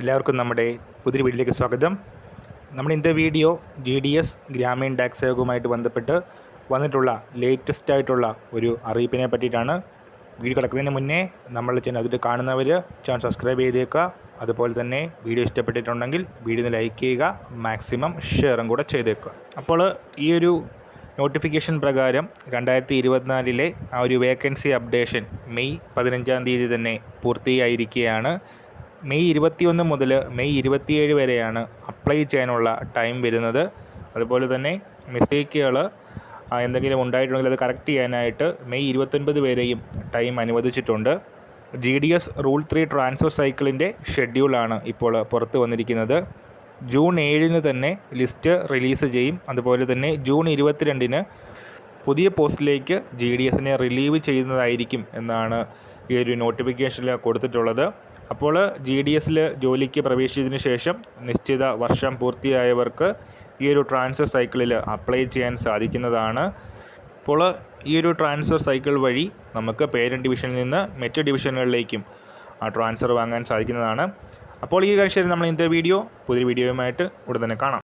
എല്ലാവർക്കും നമ്മുടെ പുതിയ വീഡിയോയിലേക്ക് സ്വാഗതം. നമ്മൾ ഇന്നത്തെ video G D S Gramin tax സേവകവുമായിട്ട് ബന്ധപ്പെട്ട് വന്നിട്ടുള്ള ലേറ്റസ്റ്റ് ആയിട്ടുള്ള ഒരു അറിയിപ്പിനെ പറ്റിയിട്ടാണ് വീഡിയോ കിടക്കുന്നതിന് മുന്നേ നമ്മൾ ചാനൽ അതിൽ കാണുന്നവർ ചാനൽ സബ്സ്ക്രൈബ് ചെയ്തേക്കുക. അതുപോലെ തന്നെ വീഡിയോ ഇഷ്ടപ്പെട്ടിട്ടുണ്ടെങ്കിൽ വീഡിയോ ലൈക്ക് ചെയ്യുക മാക്സിമം ഷെയറും കൂടെ ചെയ്തേക്കുക. അപ്പോൾ ഈ ഒരു നോട്ടിഫിക്കേഷൻ പ്രകാരം രണ്ടായിരത്തി ഇരുപത്തിനാലിലെ ആ ഒരു വേക്കൻസി അപ്ഡേഷൻ മെയ് പതിനഞ്ചാം തീയതി തന്നെ പൂർത്തിയായിരിക്കുകയാണ്. മെയ് ഇരുപത്തിയൊന്ന് മുതൽ മെയ് ഇരുപത്തിയേഴ് വരെയാണ് അപ്ലൈ ചെയ്യാനുള്ള ടൈം വരുന്നത്. അതുപോലെ തന്നെ മിസ്റ്റേക്കുകൾ എന്തെങ്കിലും ഉണ്ടായിട്ടുണ്ടെങ്കിൽ അത് കറക്റ്റ് ചെയ്യാനായിട്ട് മെയ് ഇരുപത്തൊൻപത് വരെയും ടൈം അനുവദിച്ചിട്ടുണ്ട്. G D S rule three transfer സൈക്കിളിന്റെ ഷെഡ്യൂളാണ് ഇപ്പോൾ പുറത്ത് വന്നിരിക്കുന്നത്. ജൂൺ ഏഴിന് തന്നെ ലിസ്റ്റ് റിലീസ് ചെയ്യും. അതുപോലെ തന്നെ ജൂൺ ഇരുപത്തിരണ്ടിന് പുതിയ പോസ്റ്റിലേക്ക് ജി ഡി എസിനെ റിലീവ് ചെയ്യുന്നതായിരിക്കും എന്നാണ് ഈ ഒരു നോട്ടിഫിക്കേഷനിൽ കൊടുത്തിട്ടുള്ളത്. അപ്പോൾ ജി ഡി എസിൽ ജോലിക്ക് പ്രവേശിച്ചതിന് ശേഷം നിശ്ചിത വർഷം പൂർത്തിയായവർക്ക് ഈ ഒരു ട്രാൻസ്ഫർ സൈക്കിളിൽ അപ്ലൈ ചെയ്യാൻ സാധിക്കുന്നതാണ്. അപ്പോൾ ഈ ഒരു ട്രാൻസ്ഫർ സൈക്കിൾ വഴി നമുക്ക് പേരന്റ് ഡിവിഷനിൽ നിന്ന് മറ്റ് ഡിവിഷനുകളിലേക്കും ആ ട്രാൻസ്ഫർ വാങ്ങാൻ സാധിക്കുന്നതാണ്. അപ്പോൾ ഈ കാര്യം നമ്മൾ ഇന്നത്തെ വീഡിയോ പുതിയ വീഡിയോയുമായിട്ട് ഉടൻ തന്നെ കാണാം.